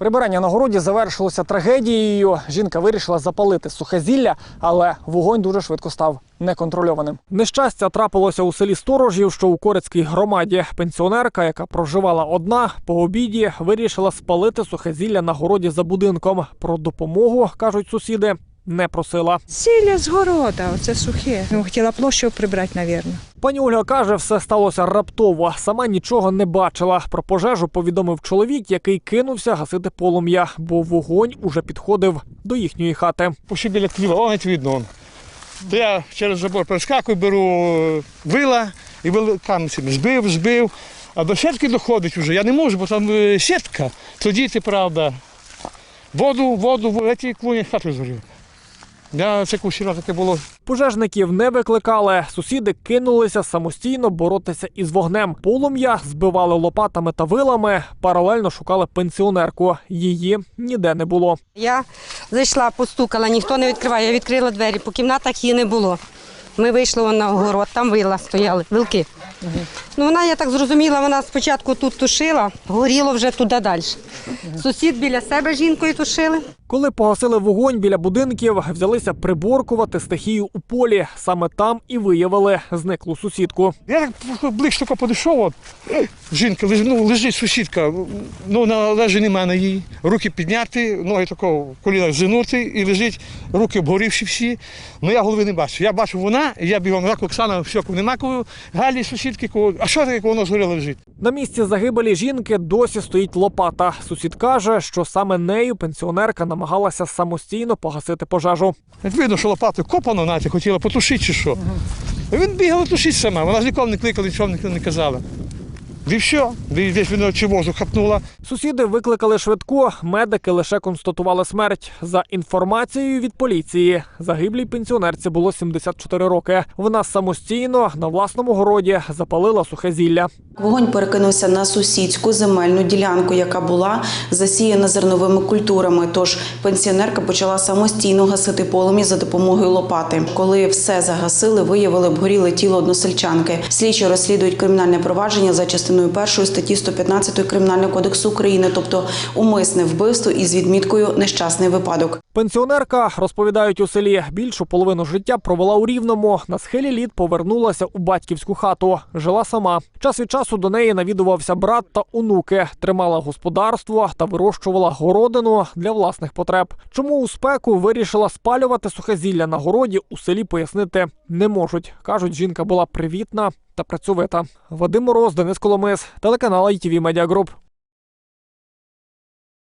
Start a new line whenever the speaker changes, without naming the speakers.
Прибирання на городі завершилося трагедією. Жінка вирішила запалити сухе зілля, але вогонь дуже швидко став неконтрольованим. Нещастя трапилося у селі Сторожів, що у Корецькій громаді. Пенсіонерка, яка проживала одна, по обіді вирішила спалити сухе зілля на городі за будинком. Про допомогу кажуть сусіди. Не просила.
Сілля з города, оце сухе. Ну, хотіла площу прибрати, мабуть.
Пані Ольга каже, все сталося раптово. Сама нічого не бачила. Про пожежу повідомив чоловік, який кинувся гасити полум'я, бо вогонь уже підходив до їхньої хати.
Пошли біля о, навіть видно. То я через забор перескакую, беру е, вила і вилками збив, збив. А до сітки доходить вже. Я не можу, бо там е, сітка. То діти, правда. Воду, воду, в ці клуні хату згорів. Я це кусіра таке було.
Пожежників не викликали. Сусіди кинулися самостійно боротися із вогнем. Полум'я збивали лопатами та вилами. Паралельно шукали пенсіонерку. Її ніде не було.
Я зайшла, постукала, ніхто не відкриває. Я відкрила двері, по кімнатах її не було. Ми вийшли на огород, там вила стояли, вилки. Ну, вона, я так зрозуміла, вона спочатку тут тушила, горіло вже туди далі. Сусід біля себе жінкою тушили.
Коли погасили вогонь біля будинків, взялися приборкувати стихію у полі. Саме там і виявили зниклу сусідку.
Я так ближче підійшов, от, жінка ну, лежить сусідка, ну, вона лежить нема на їй. Руки підняти, ноги тако в колінах зинути і лежить, руки обгорівші всі. Ну я голови не бачу. Я бачу вона, і я бігом так, Оксана, все, нема кого, Галі, сусідки, кого, а що таке, коли воно згоріло лежить?
На місці загибелі жінки досі стоїть лопата. Сусід каже, що саме нею пенсіонерка намагалася самостійно погасити пожежу.
Як видно, що лопатою копано, знаєте, хотіла потушити чи що. Він бігав тушити сама, вона ж ніколи не кликала, нічого не казала. І все, десь він чи воздух хапнула.
Сусіди викликали швидку. Медики лише констатували смерть. За інформацією від поліції, загиблій пенсіонерці було 74 роки. Вона самостійно на власному городі запалила сухе зілля.
Вогонь перекинувся на сусідську земельну ділянку, яка була засіяна зерновими культурами. Тож пенсіонерка почала самостійно гасити полум'я за допомогою лопати. Коли все загасили, виявили обгоріле тіло односельчанки. Слідчі розслідують кримінальне провадження за частиною першої статті 115 Кримінального кодексу України, тобто умисне вбивство із відміткою нещасний випадок.
Пенсіонерка, розповідають у селі, більшу половину життя провела у Рівному. На схилі літ повернулася у батьківську хату. Жила сама. Час від часу до неї навідувався брат та онуки, тримала господарство та вирощувала городину для власних потреб. Чому у спеку вирішила спалювати сухе зілля на городі, у селі пояснити не можуть. кажуть, жінка була привітна та працьовита. Вадим Мороз, Денис Коломис, телеканал ITV Media Group.